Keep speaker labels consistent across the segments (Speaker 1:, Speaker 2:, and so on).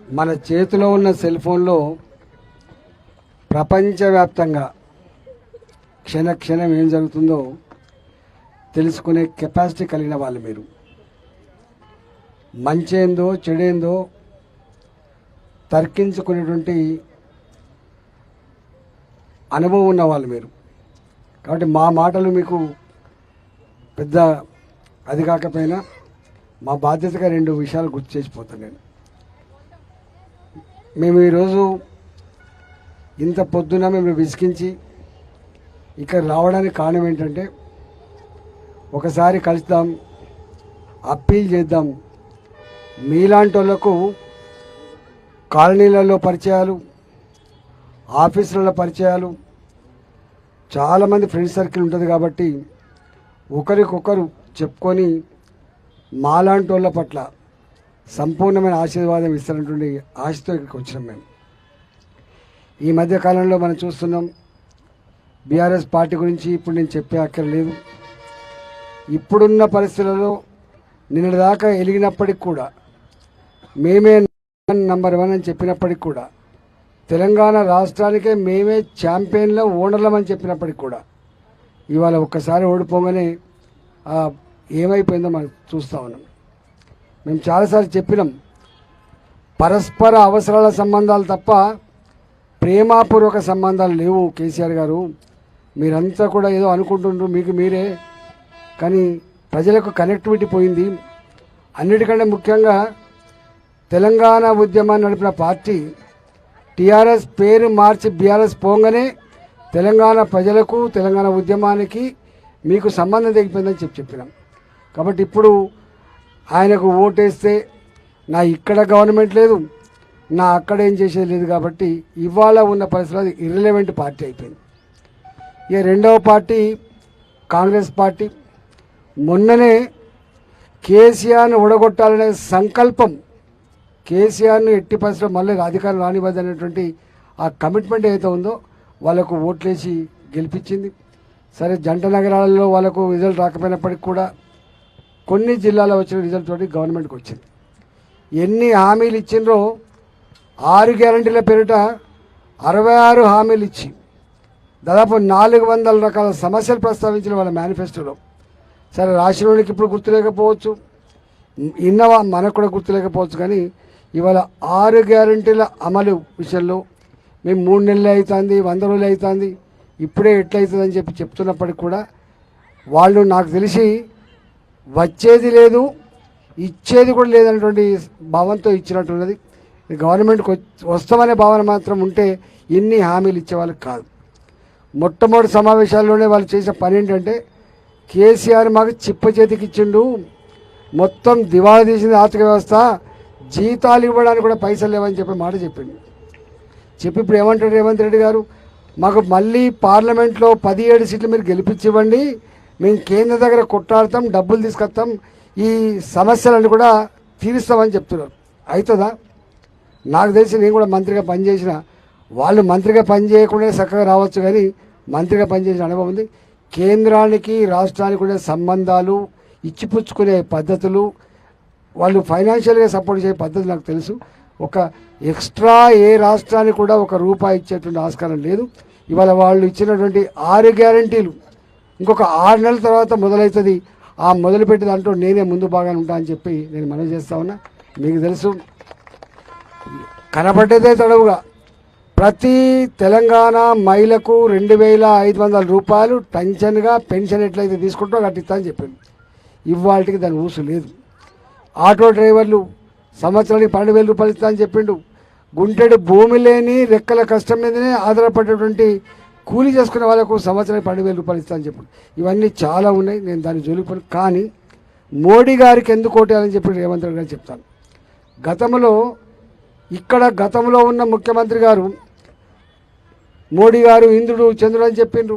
Speaker 1: మన చేతిలో ఉన్న సెల్ ఫోన్లో ప్రపంచవ్యాప్తంగా క్షణ క్షణం ఏం జరుగుతుందో తెలుసుకునే కెపాసిటీ కలిగిన వాళ్ళు మీరు. మంచేందో చెడేందో తర్కించుకునేటువంటి అనుభవం ఉన్న వాళ్ళు మీరు. కాబట్టి మా మాటలు మీకు పెద్ద అది కాకపోయినా మా బాధ్యతగా రెండు విషయాలు గుర్తు చేసిపోతాను నేను. మేము ఈరోజు ఇంత పొద్దున మేము విసిగించి ఇక్కడ రావడానికి కారణం ఏంటంటే ఒకసారి కలుద్దాం అప్పీల్ చేద్దాం. మీలాంటి వాళ్ళకు కాలనీలలో పరిచయాలు ఆఫీసులలో పరిచయాలు చాలామంది ఫ్రెండ్ సర్కిల్ ఉంటుంది కాబట్టి ఒకరికొకరు చెప్పుకొని మాలాంటి వాళ్ళ పట్ల సంపూర్ణమైన ఆశీర్వాదం ఇస్తున్నటువంటి ఆశతో ఇక్కడికి వచ్చినాం మేము. ఈ మధ్య కాలంలో మనం చూస్తున్నాం బీఆర్ఎస్ పార్టీ గురించి ఇప్పుడు నేను చెప్పే అక్కర్లేదు ఇప్పుడున్న పరిస్థితులలో నిన్నటి దాకా ఎలిగినప్పటికి కూడా మేమే నంబర్ వన్ అని చెప్పినప్పటికి కూడా తెలంగాణ రాష్ట్రానికే మేమే ఛాంపియన్లో ఓనర్లమని చెప్పినప్పటికి కూడా ఇవాళ ఒక్కసారి ఓడిపోగానే ఏమైపోయిందో మనం చూస్తా ఉన్నాం. మేము చాలాసార్లు చెప్పినాం పరస్పర అవసరాల సంబంధాలు తప్ప ప్రేమాపూర్వక సంబంధాలు లేవు కేసీఆర్ గారు. మీరంతా కూడా ఏదో అనుకుంటుండ్రు మీకు మీరే. కానీ ప్రజలకు కనెక్టివిటీ పోయింది. అన్నిటికంటే ముఖ్యంగా తెలంగాణ ఉద్యమాన్ని నడిపిన పార్టీ టీఆర్ఎస్ పేరు మార్చి బీఆర్ఎస్ పోగానే తెలంగాణ ప్రజలకు తెలంగాణ ఉద్యమానికి మీకు సంబంధం తెగిపోయిందని చెప్పి చెప్పినాం. కాబట్టి ఇప్పుడు ఆయనకు ఓటేస్తే నా ఇక్కడ గవర్నమెంట్ లేదు నా అక్కడ ఏం చేసేది లేదు కాబట్టి ఇవాళ ఉన్న పరిస్థితుల్లో ఇర్రిలవెంట్ పార్టీ అయిపోయింది. ఇక రెండవ పార్టీ కాంగ్రెస్ పార్టీ. మొన్ననే కేసీఆర్ను ఉడగొట్టాలనే సంకల్పం కేసీఆర్ను ఎట్టి పరిస్థితుల్లో మళ్ళీ అధికారం రానివ్వదనేటువంటి ఆ కమిట్మెంట్ ఏదైతే ఉందో వాళ్ళకు ఓట్లేసి గెలిపించింది. సరే జంట నగరాలలో వాళ్ళకు రిజల్ట్ రాకపోయినప్పటికీ కూడా కొన్ని జిల్లాలో వచ్చిన రిజల్ట్ తోటి గవర్నమెంట్కి వచ్చింది. ఎన్ని హామీలు ఇచ్చిండ్రో ఆరు గ్యారంటీల పేరిట అరవై ఆరు హామీలు ఇచ్చి దాదాపు నాలుగు వందల రకాల సమస్యలు ప్రస్తావించిన వాళ్ళ మేనిఫెస్టోలో సరే రాష్ట్రంలోనికి ఇప్పుడు గుర్తులేకపోవచ్చు ఇన్నవా మనకు కూడా గుర్తులేకపోవచ్చు కానీ ఇవాళ ఆరు గ్యారంటీల అమలు విషయంలో మేము మూడు నెలలు అవుతుంది వంద రోజులు అవుతుంది ఇప్పుడే ఎట్లయితుందని చెప్పి చెప్తున్నప్పటికి కూడా వాళ్ళు నాకు తెలిసి వచ్చేది లేదు ఇచ్చేది కూడా లేదన్నటువంటి భావంతో ఇచ్చినట్టున్నది. గవర్నమెంట్కి వస్తామనే భావన మాత్రం ఉంటే ఎన్ని హామీలు ఇచ్చేవాళ్ళకి కాదు. మొట్టమొదటి సమావేశాల్లోనే వాళ్ళు చేసిన పని ఏంటంటే కేసీఆర్ మాకు చిప్ప చేతికి ఇచ్చిండు. మొత్తం దివాళా తీసింది ఆర్థిక వ్యవస్థ జీతాలు ఇవ్వడానికి కూడా పైసలు లేవని చెప్పి మాట చెప్పింది చెప్పి ఇప్పుడు ఏమంటాడు రేవంత్ రెడ్డి గారు? మాకు మళ్ళీ పార్లమెంట్లో పదిహేడు సీట్లు మీరు గెలిపించివ్వండి మేము కేంద్ర దగ్గర కొట్టాడతాం డబ్బులు తీసుకొస్తాం ఈ సమస్యలన్నీ కూడా తీరుస్తామని చెప్తున్నారు. అవుతుందా? నాకు తెలిసి నేను కూడా మంత్రిగా పనిచేసిన వాళ్ళు మంత్రిగా పనిచేయకుండా చక్కగా రావచ్చు కానీ మంత్రిగా పనిచేసిన అనుభవం ఉంది. కేంద్రానికి రాష్ట్రానికి కూడా సంబంధాలు ఇచ్చిపుచ్చుకునే పద్ధతులు వాళ్ళు ఫైనాన్షియల్గా సపోర్ట్ చేసే పద్ధతి నాకు తెలుసు. ఒక ఎక్స్ట్రా ఏ రాష్ట్రానికి కూడా ఒక రూపాయి ఇచ్చేటువంటి ఆస్కారం లేదు. ఇవాళ వాళ్ళు ఇచ్చినటువంటి ఆరు గ్యారంటీలు ఇంకొక ఆరు నెలల తర్వాత మొదలవుతుంది ఆ మొదలుపెట్టిన దాంట్లో నేనే ముందు బాగానే ఉంటా అని చెప్పి నేను మనవి చేస్తా ఉన్నా. మీకు తెలుసు. కనబడ్డదే తడవుగా. ప్రతి తెలంగాణ మహిళకు రెండు వేల ఐదు వందల రూపాయలు టెన్షన్గా పెన్షన్ ఎట్లయితే తీసుకుంటారో కట్టిస్తా అని చెప్పింది. ఇవాళకి దాని ఊసు లేదు. ఆటో డ్రైవర్లు సంవత్సరానికి పన్నెండు వేల రూపాయలు ఇస్తా అని చెప్పిండు. గుంటెడు భూమి లేని రెక్కల కష్టం మీదనే ఆధారపడేటువంటి కూలీ చేసుకునే వాళ్ళకు సంవత్సరానికి పన్నెండు వేల రూపాయలు ఇస్తానని ఇవన్నీ చాలా ఉన్నాయి నేను దాన్ని జోలిపోను కానీ మోడీ గారికి ఎందుకు ఓటేయాలని చెప్పి రేవంత్ రెడ్డి గారు చెప్తాను గతంలో ఇక్కడ గతంలో ఉన్న ముఖ్యమంత్రి గారు మోడీ గారు ఇంద్రుడు చంద్రుడు అని చెప్పిండ్రు.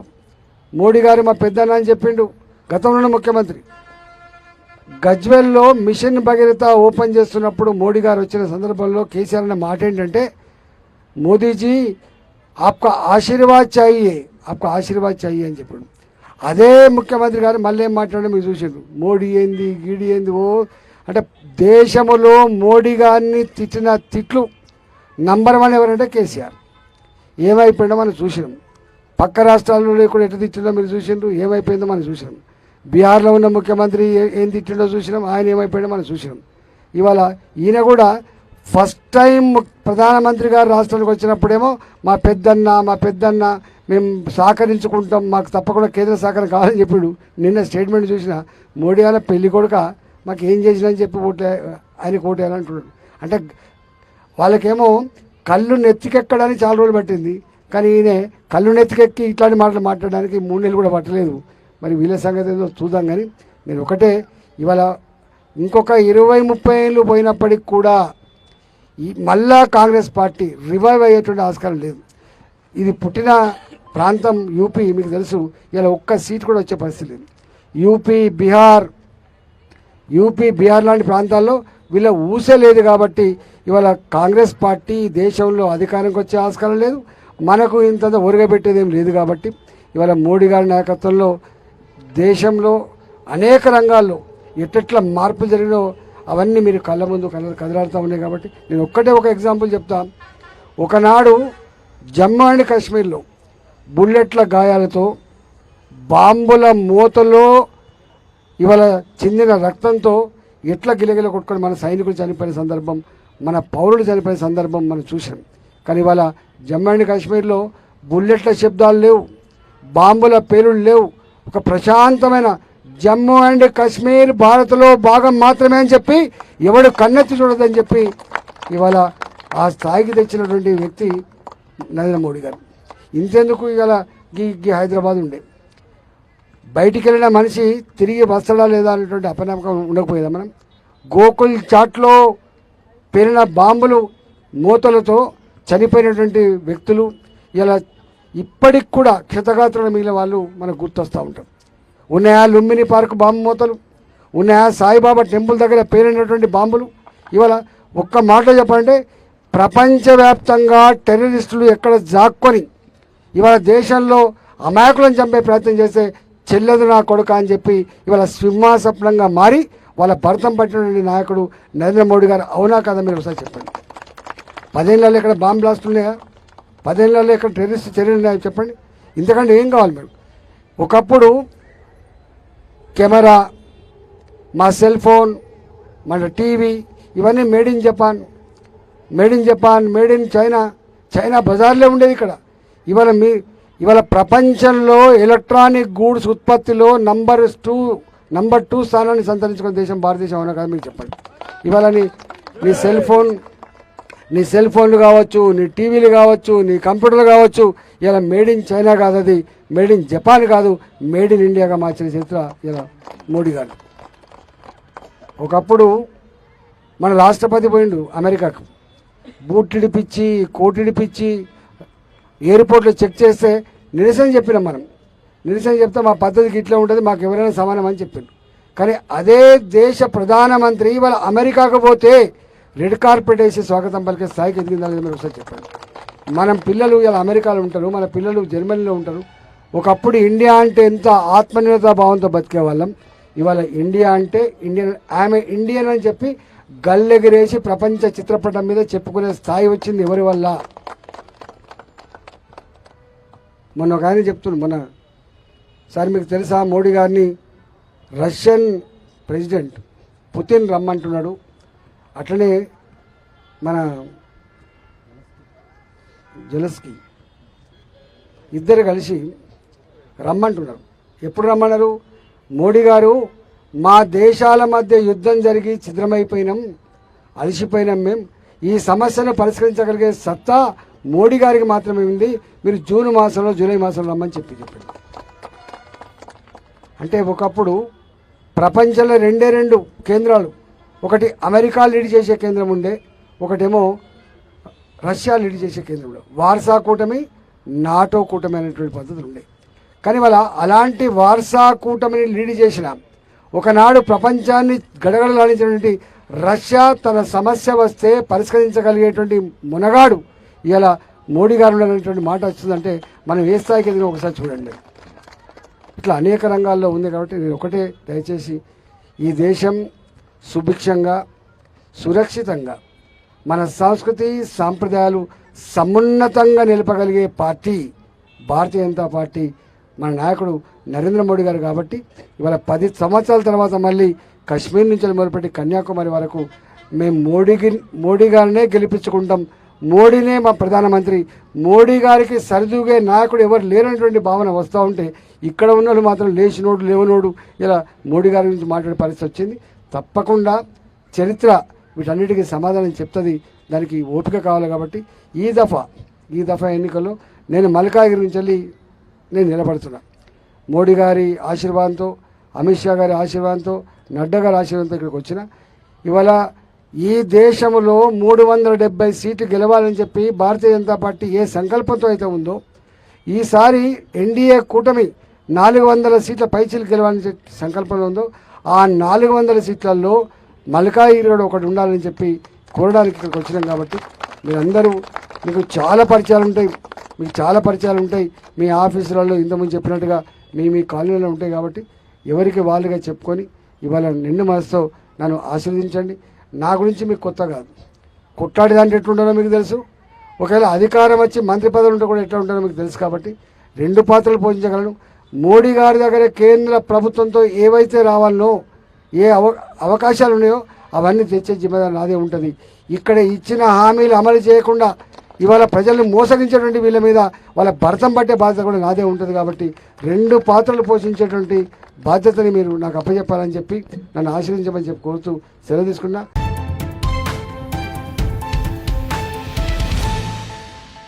Speaker 1: మోడీ గారు మా పెద్దన్న అని చెప్పిండు గతంలో ఉన్న ముఖ్యమంత్రి. గజ్వెల్లో మిషన్ భగీరథ ఓపెన్ చేస్తున్నప్పుడు మోడీ గారు వచ్చిన సందర్భంలో కేసీఆర్ అన్న మాట ఏంటంటే మోదీజీ ఆప్కా ఆశీర్వాద్ చాయి ఆప్కా ఆశీర్వాద్ చాయియే అని చెప్పాడు. అదే ముఖ్యమంత్రి గారు మళ్ళీ ఏం మాట్లాడడం మీరు చూసిండ్రు. మోడీ ఏంది గీడి ఏంది ఓ అంటే దేశంలో మోడీ గారిని తిట్టిన తిట్లు నంబర్ వన్ ఎవరంటే కేసీఆర్. ఏమైపోయిందో మనం చూసినాం. పక్క రాష్ట్రాల్లో కూడా ఎటు తిట్టిందో మీరు చూసిండ్రు. ఏమైపోయిందో మనం చూసినాం. బీహార్లో ఉన్న ముఖ్యమంత్రి ఏం తిట్టిండో చూసినాం. ఆయన ఏమైపోయిందో మనం చూసినాం. ఇవాళ ఈయన కూడా ఫస్ట్ టైం ప్రధానమంత్రి గారు రాష్ట్రానికి వచ్చినప్పుడేమో మా పెద్దన్న మా పెద్దన్న మేము సహకరించుకుంటాం మాకు తప్పకుండా కేంద్ర సహకారం కావాలని చెప్పాడు. నిన్న స్టేట్మెంట్ చూసిన మోడీ గారి పెళ్ళి కొడుక మాకు ఏం చేసినా అని చెప్పి ఓటే ఆయన ఓటేయాలంటున్నాడు. అంటే వాళ్ళకేమో కళ్ళు నెత్తికెక్కడానికి చాలా రోజులు పట్టింది. కానీ ఈయన కళ్ళు నెత్తికెక్కి ఇట్లాంటి మాటలు మాట్లాడడానికి మూడు నెలలు కూడా పట్టలేదు. మరి వీళ్ళ సంగతి ఏదో చూద్దాం కానీ నేను ఒకటే ఇవాళ ఇంకొక ఇరవై ముప్పై ఏళ్ళు పోయినప్పటికి కూడా మళ్ళా కాంగ్రెస్ పార్టీ రివైవ్ అయ్యేటువంటి ఆస్కారం లేదు. ఇది పుట్టిన ప్రాంతం యూపీ మీకు తెలుసు. ఇలా ఒక్క సీట్ కూడా వచ్చే పరిస్థితి లేదు. యూపీ బీహార్ యూపీ బీహార్ లాంటి ప్రాంతాల్లో వీళ్ళ ఊసే లేదు కాబట్టి ఇవాళ కాంగ్రెస్ పార్టీ దేశంలో అధికారంకి వచ్చే ఆస్కారం లేదు. మనకు ఇంత ఒరగబెట్టేది ఏం లేదు కాబట్టి ఇవాళ మోడీ గారి నాయకత్వంలో దేశంలో అనేక రంగాల్లో ఎట్టెట్ల మార్పులు జరిగినో అవన్నీ మీరు కళ్ళ ముందు కళ్ళ కదలాడుతూ ఉన్నాయి కాబట్టి నేను ఒక్కటే ఒక ఎగ్జాంపుల్ చెప్తా. ఒకనాడు జమ్మూ అండ్ కాశ్మీర్లో బుల్లెట్ల గాయాలతో బాంబుల మూతలో ఇవాళ చెందిన రక్తంతో ఎట్లా గిలగిల కొట్టుకొని మన సైనికులు చనిపోయిన సందర్భం మన పౌరులు చనిపోయిన సందర్భం మనం చూసాం కానీ ఇవాళ జమ్మూ అండ్ కాశ్మీర్లో బుల్లెట్ల శబ్దాలు లేవు బాంబుల పేలుళ్ళు లేవు. ఒక ప్రశాంతమైన జమ్మూ అండ్ కాశ్మీర్ భారత్లో భాగం మాత్రమే అని చెప్పి ఎవడు కన్నెత్తి చూడదని చెప్పి ఇవాళ ఆ స్థాయికి తెచ్చినటువంటి వ్యక్తి నరేంద్ర మోడీ గారు. ఇంతెందుకు ఇవాళ గీ గీ హైదరాబాద్ ఉండే. బయటికి వెళ్ళిన మనిషి తిరిగి వస్తాడా లేదా అనేటువంటి అపనమ్మకం ఉండకపోయేదా మనం? గోకుల్ చాట్లో పేరిన బాంబులు మూతలతో చనిపోయినటువంటి వ్యక్తులు. ఇలా ఇప్పటికి కూడా క్షతగాత్రుల మిగిలిన వాళ్ళు మనకు గుర్తొస్తూ ఉంటారు. ఉన్నాయా లుంబిని పార్క్ బాంబు మూతలు? ఉన్నాయా సాయిబాబా టెంపుల్ దగ్గర పేరినటువంటి బాంబులు? ఇవాళ ఒక్క మాట చెప్పాలంటే ప్రపంచవ్యాప్తంగా టెర్రరిస్టులు ఎక్కడ జాక్కొని ఇవాళ దేశంలో అమాయకులను చంపే ప్రయత్నం చేస్తే చెల్లెదు నా కొడుక అని చెప్పి ఇవాళ సింహాసప్నంగా మారి వాళ్ళ భర్తం పట్టినటువంటి నాయకుడు నరేంద్ర మోడీ గారు అవునా కదా మీరు ఒకసారి చెప్పండి. పదేళ్ళలో ఇక్కడ బాంబ్ బ్లాస్ట్ ఉన్నాయా? పదేళ్ళలో ఇక్కడ టెర్రరిస్ట్ చర్యలు ఉన్నాయా చెప్పండి. ఇంతకంటే ఏం కావాలి మీరు? ఒకప్పుడు కెమెరా మా సెల్ ఫోన్ మన టీవీ ఇవన్నీ made in Japan. Made in Japan made in China. China బజార్లే ఉండేది ఇక్కడ. ఇవాళ మీ ఇవాళ ప్రపంచంలో ఎలక్ట్రానిక్ గూడ్స్ ఉత్పత్తిలో నంబర్ టూ నంబర్ టూ స్థానాన్ని సంతరించుకున్న దేశం భారతదేశం అవునా కదా మీరు చెప్పండి. ఇవాళ నీ సెల్ ఫోన్ నీ సెల్ ఫోన్లు కావచ్చు నీ టీవీలు కావచ్చు నీ కంప్యూటర్లు కావచ్చు ఇలా మేడ్ ఇన్ చైనా కాదు అది. మేడ్ ఇన్ జపాన్ కాదు. మేడ్ ఇన్ ఇండియాగా మార్చిన చరిత్ర ఇలా మోడీ గారు. ఒకప్పుడు మన రాష్ట్రపతి పోయిండు అమెరికాకు. బూట్లిడిపించి కోటిడిపించి ఎయిర్పోర్ట్లో చెక్ చేస్తే నిరసన చెప్పినాం మనం. నిరసన చెప్తే మా పద్ధతికి ఇట్లా ఉంటుంది మాకు ఎవరైనా సమానం అని చెప్పిండు. కానీ అదే దేశ ప్రధానమంత్రి ఇవాళ అమెరికాకు పోతే రెడ్ కార్పెట్ వేసి స్వాగతం పలికే స్థాయికి ఎదిగిందని మీరు ఒకసారి చెప్పండి మనం పిల్లలు ఇలా అమెరికాలో ఉంటారు మన పిల్లలు జర్మనీలో ఉంటారు. ఒకప్పుడు ఇండియా అంటే ఎంత ఆత్మనిర్భరతా భావంతో బతికే వాళ్ళం ఇవాళ ఇండియా అంటే ఇండియన్ ఆమె ఇండియన్ అని చెప్పి గల్లెగిరేసి ప్రపంచ చిత్రపటం మీద చెప్పుకునే స్థాయి వచ్చింది ఎవరి వల్ల? మొన్న ఒక ఆయన చెప్తున్నాడు మొన్న సార్ మీకు తెలుసా మోడీ గారిని రష్యన్ ప్రెసిడెంట్ పుతిన్ రమ్మంటున్నాడు. అట్లనే మన జలస్కి ఇద్దరు కలిసి రమ్మంటున్నారు. ఎప్పుడు రమ్మన్నారు? మోడీ గారు మా దేశాల మధ్య యుద్ధం జరిగి ఛిద్రమైపోయినాం అలసిపోయినాం మేము ఈ సమస్యను పరిష్కరించగలిగే సత్తా మోడీ గారికి మాత్రమే ఉంది. మీరు జూన్ మాసంలో జూలై మాసంలో రమ్మని చెప్పి చెప్పండి. అంటే ఒకప్పుడు ప్రపంచంలో రెండే రెండు కేంద్రాలు ఒకటి అమెరికా లీడ్ చేసే కేంద్రం ఉండే ఒకటేమో రష్యా లీడ్ చేసే కేంద్రం ఉండే. వార్సా కూటమి నాటో కూటమి అనేటువంటి పద్ధతులు ఉండే. కానీ వాళ్ళ అలాంటి వార్సా కూటమిని లీడ్ చేసిన ఒకనాడు ప్రపంచాన్ని గడగడలాడించినటువంటి రష్యా తన సమస్య వస్తే పరిష్కరించగలిగేటువంటి మునగాడు ఇలా మోడీ గారు అనేటువంటి మాట వచ్చిందంటే మనం ఏ స్థాయికి ఎదిగినా ఒకసారి చూడండి. ఇట్లా అనేక రంగాల్లో ఉంది కాబట్టి నేను ఒకటే దయచేసి ఈ దేశం సుభిక్షంగా సురక్షితంగా మన సంస్కృతి సాంప్రదాయాలు సమున్నతంగా నిలపగలిగే పార్టీ భారతీయ జనతా పార్టీ మన నాయకుడు నరేంద్ర మోడీ గారు కాబట్టి ఇవాళ పది సంవత్సరాల తర్వాత మళ్ళీ కశ్మీర్ నుంచి మొదలుపెట్టి కన్యాకుమారి వరకు మేము మోడీకి మోడీ గారినే గెలిపించుకుంటాం. మోడీనే మా ప్రధానమంత్రి. మోడీ గారికి సరిదూగే నాయకుడు ఎవరు లేనటువంటి భావన వస్తూ ఉంటే ఇక్కడ ఉన్న వాళ్ళు మాత్రం లేచినోడు లేవనోడు ఇలా మోడీ గారి గురించి మాట్లాడే పరిస్థితి వచ్చింది. తప్పకుండా చరిత్ర వీటన్నిటికీ సమాధానం చెప్తుంది. దానికి ఓపిక కావాలి కాబట్టి ఈ దఫా ఈ దఫా ఎన్నికల్లో నేను మల్కాగిరి నుంచి వెళ్ళి నేను నిలబడుతున్నా. మోడీ గారి ఆశీర్వాదంతో అమిత్ షా గారి ఆశీర్వాదంతో నడ్డా గారి ఆశీర్వాదంతో ఇక్కడికి వచ్చిన. ఇవాళ ఈ దేశంలో మూడు వందల డెబ్బై సీట్లు గెలవాలని చెప్పి భారతీయ జనతా పార్టీ ఏ సంకల్పంతో అయితే ఉందో ఈసారి ఎన్డీఏ కూటమి నాలుగు వందల సీట్ల పైచీలు గెలవాలని సంకల్పంలో ఉందో ఆ నాలుగు వందల సీట్లలో మల్కాగిరి కూడా ఒకటి ఉండాలని చెప్పి కోరడానికి ఇక్కడికి వచ్చినాం కాబట్టి మీరందరూ మీకు చాలా పరిచయాలు ఉంటాయి. మీకు చాలా పరిచయాలు ఉంటాయి. మీ ఆఫీసులలో ఇంతకుముందు చెప్పినట్టుగా మీ మీ కాలనీలో ఉంటాయి కాబట్టి ఎవరికి వాళ్ళుగా చెప్పుకొని ఇవాళ నిండు మనసుతో నన్ను ఆశీర్వదించండి. నా గురించి మీకు కొత్త కాదు. కొట్లాడేదాంట్లో ఎట్లుంటారో మీకు తెలుసు. ఒకవేళ అధికారం వచ్చి మంత్రి పదవులు ఉంటే కూడా ఎట్లా ఉంటారో మీకు తెలుసు కాబట్టి రెండు పాత్రలు పోషించగలను. మోడీ గారి దగ్గర కేంద్ర ప్రభుత్వంతో ఏవైతే రావాలనో ఏ అవ అవకాశాలు ఉన్నాయో అవన్నీ తెచ్చే జిమ్మదారి నాదే ఉంటుంది. ఇక్కడ ఇచ్చిన హామీలు అమలు చేయకుండా ఇవాళ ప్రజల్ని మోసగించేటువంటి వీళ్ళ మీద వాళ్ళ భరతం పట్టే బాధ్యత కూడా నాదే ఉంటుంది కాబట్టి రెండు పాత్రలు పోషించేటువంటి బాధ్యతని మీరు నాకు అప్పచెప్పాలని చెప్పి నన్ను ఆశ్రయించమని చెప్పి కోరుతూ సెలవు తీసుకున్నా.